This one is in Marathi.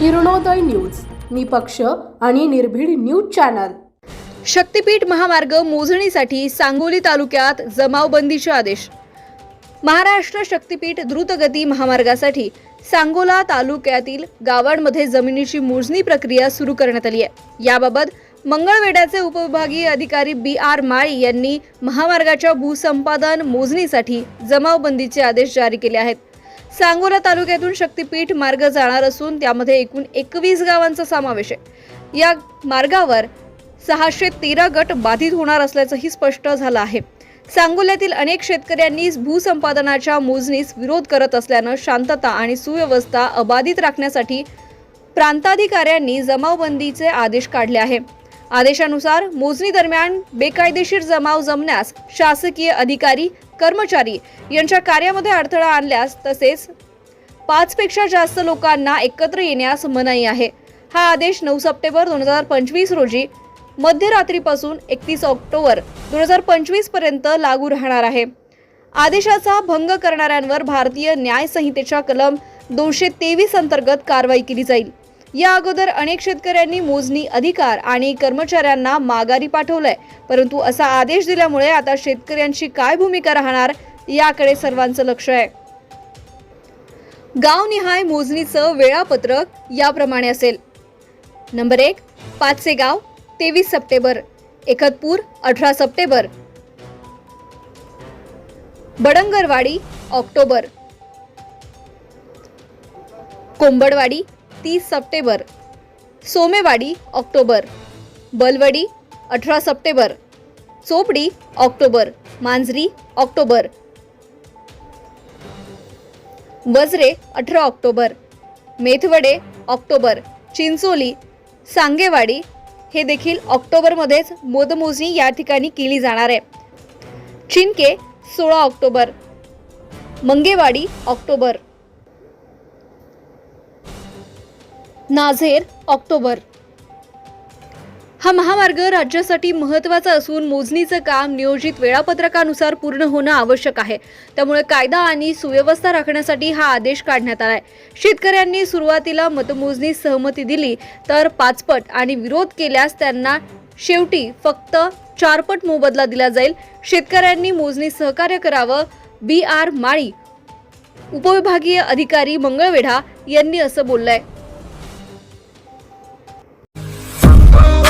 किरणोदय न्यूज निपक्ष आणि निर्भीड न्यूज चॅनल. शक्तीपीठ महामार्ग मोजणीसाठी सांगोली तालुक्यात जमावबंदीचे आदेश. महाराष्ट्र शक्तीपीठ द्रुतगती महामार्गासाठी सांगोला तालुक्यातील गावांमध्ये जमिनीची मोजणी प्रक्रिया सुरू करण्यात आली आहे. याबाबत मंगळवेढ्याचे उपविभागीय अधिकारी बी आर माळी यांनी महामार्गाच्या भूसंपादन मोजणीसाठी जमावबंदीचे आदेश जारी केले आहेत. सांगोला तालुक्यातून शक्तीपीठ मार्ग जाणार असून त्यामध्ये एकूण एकवीस गावांचा समावेश आहे. या मार्गावर सहाशे तेरा गट बाधित होणार असल्याचंही स्पष्ट झालं आहे. सांगोल्यातील अनेक शेतकऱ्यांनी भूसंपादनाच्या मोजणीस विरोध करत असल्यानं शांतता आणि सुव्यवस्था अबाधित राखण्यासाठी प्रांताधिकाऱ्यांनी जमावबंदीचे आदेश काढले आहे. आदेशानुसार मोजणी दरम्यान बेकायदेशीर जमाव जमण्यास शासकीय अधिकारी कर्मचारी यांच्या कार्यामध्ये अडथळा आणल्यास तसेच पाचपेक्षा जास्त लोकांना एकत्र येण्यास मनाई आहे. हा आदेश नऊ सप्टेंबर दोन हजार पंचवीस रोजी मध्यरात्रीपासून एकतीस ऑक्टोबर दोन हजार पंचवीसपर्यंत लागू राहणार आहे. आदेशाचा भंग करणाऱ्यांवर भारतीय न्याय संहितेच्या कलम दोनशे तेवीस अंतर्गत कारवाई केली जाईल. या अगोदर अनेक शेतकऱ्यांनी मोजणी अधिकार आणि कर्मचाऱ्यांना माघारी पाठवलंय. परंतु असा आदेश दिल्यामुळे आता शेतकऱ्यांची काय भूमिका राहणार याकडे सर्वांचं लक्ष आहे. गावनिहाय मोजणीचं वेळापत्रक याप्रमाणे असेल. नंबर एक पाचसे गाव तेवीस सप्टेंबर. एकतपूर अठरा सप्टेंबर. बडंगरवाडी ऑक्टोबर. कोंबडवाडी तीस सप्टेंबर सोमेवाडी ऑक्टोबर बलवडी अठरा September Chopadi October Manjari October Vajre अठरा ऑक्टोबर मेथवडे ऑक्टोबर चिंचोली सांगेवाडी हे देखील ऑक्टोबरमध्येच मोदमोजणी या ठिकाणी केली जाणार आहे. चिनके सोळा October Mangewadi October Nazer October. हा महामार्ग राज्यासाठी महत्त्वाचा असून मोजणीचं काम नियोजित वेळापत्रकानुसार पूर्ण होणं आवश्यक आहे. त्यामुळे कायदा आणि सुव्यवस्था राखण्यासाठी हा आदेश काढण्यात आलाय. शेतकऱ्यांनी सुरुवातीला मतमोजणी सहमती दिली तर पाचपट आणि विरोध केल्यास त्यांना शेवटी फक्त चारपट मोबदला दिला जाईल. शेतकऱ्यांनी मोजणी सहकार्य करावं. बी आर माळी उपविभागीय अधिकारी मंगळवेढा यांनी असं बोललंय.